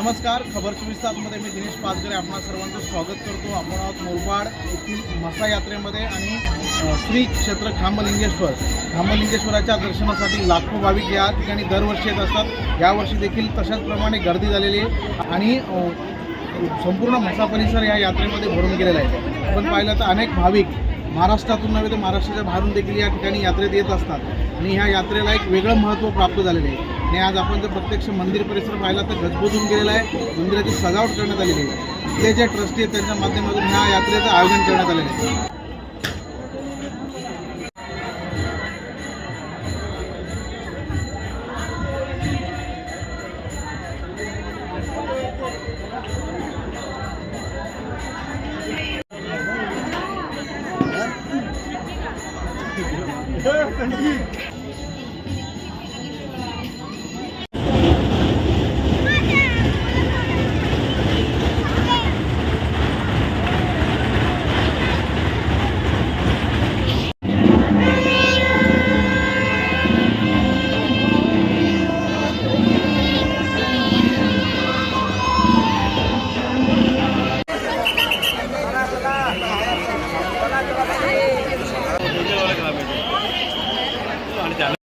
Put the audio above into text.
नमस्कार खबर चोवीस तासमध्ये मी दिनेश पाचगरे आपणा सर्वांचं स्वागत करतो. आपण आहोत मोरबाड येथील मसा यात्रेमध्ये आणि श्री क्षेत्र खांबलिंगेश्वर. खांबलिंगेश्वराच्या दर्शनासाठी लाखो भाविक या ठिकाणी दरवर्षी येत असतात. यावर्षी देखील तशाच प्रमाणे गर्दी झालेली आहे आणि संपूर्ण मसा परिसर या यात्रेमध्ये भरून गेलेला आहे. आपण पाहिलं तर अनेक भाविक महाराष्ट्रातून नव्हे तर महाराष्ट्राच्या बाहेरून देखील या ठिकाणी यात्रेत येत असतात आणि ह्या यात्रेला एक वेगळं महत्त्व प्राप्त झालेलं आहे. आणि आज आपण जर प्रत्यक्ष मंदिर परिसर पाहिला तर गजबजून गेलेला आहे. मंदिराची सजावट करण्यात आलेली आहे. इथले जे ट्रस्टी आहेत त्यांच्या माध्यमातून ह्या यात्रेचं आयोजन करण्यात आलेलं आहे.